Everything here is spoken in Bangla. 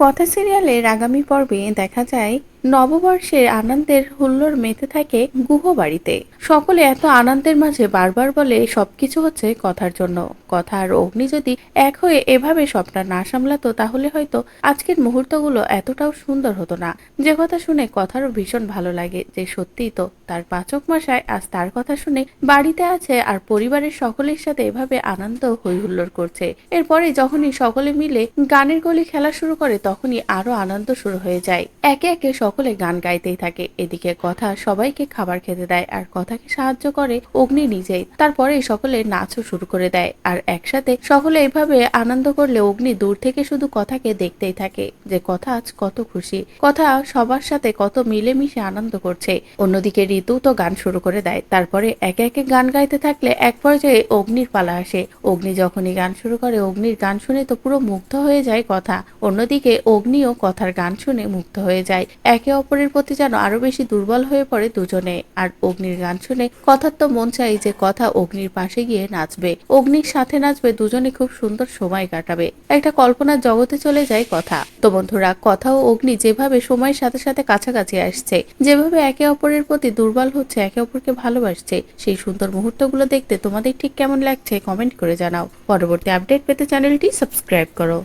কথা সিরিয়ালের আগামী পর্বে দেখা যায় নববর্ষের আনন্দের হুল্লোড় মেতে থাকে গুহ বাড়িতে। সকলে এত আনন্দের মাঝে বারবার বলে, সবকিছু হচ্ছে কথার জন্য। কথা আর অগ্নি যদি এক হয়ে এভাবে সবটা না সামলাতো, তাহলে হয়তো আজকের মুহূর্তগুলো এতটাও সুন্দর হতো না। যে কথা শুনে কথারও ভীষণ ভালো লাগে, যে সত্যিই তো তার পাচক মশাই আজ তার কথা শুনে বাড়িতে আছে আর পরিবারের সকলের সাথে এভাবে আনন্দ হই হুল্লোড় করছে। এরপরে যখনই সকলে মিলে গানের গলি খেলা শুরু করে, তখনই আরও আনন্দ শুরু হয়ে যায়। একে একে সকলে গান গাইতেই থাকে। এদিকে কথা সবাইকে খাবার খেতে দেয় আর কথাকে সাহায্য করে অগ্নি নিজেই। তারপরে সকলে নাচও শুরু করে দেয় আর একসাথে সকলে এভাবে আনন্দ করলে অগ্নি দূর থেকে শুধু কথাকে দেখতেই থাকে যে কথা আজ কত খুশি। কথা সবার সাথে কত মিলেমিশে আনন্দ করছে। অন্যদিকে ঋতু তো গান শুরু করে দেয়। তারপরে একে একে গান গাইতে থাকলে এক পর্যায়ে অগ্নির পালা আসে। অগ্নি যখনই গান শুরু করে, অগ্নির গান শুনে তো পুরো মুগ্ধ হয়ে যায় কথা। অন্যদিকে অগ্নিও কথার গান শুনে মুগ্ধ হয়ে যায়। একে অপরের প্রতি যেন আরও বেশি দুর্বল হয়ে পড়ে দুজনে। আর অগ্নির গান শুনে কথার তো মন চাই যে কথা অগ্নির পাশে গিয়ে নাচবে। অগ্নির সাথে নাচবে দুজনে খুব সুন্দর সময় কাটাবে। একটা কল্পনার জগতে চলে যায় কথা। তো বন্ধুরা, কথা ও অগ্নি যেভাবে সময়ের সাথে সাথে কাছাকাছি আসছে, যেভাবে একে অপরের প্রতি দুর্বল হচ্ছে, একে অপরকে ভালোবাসছে, সেই সুন্দর মুহূর্তগুলো দেখতে তোমাদের ঠিক কেমন লাগছে কমেন্ট করে জানাও। পরবর্তী আপডেট পেতে চ্যানেলটি সাবস্ক্রাইব করো।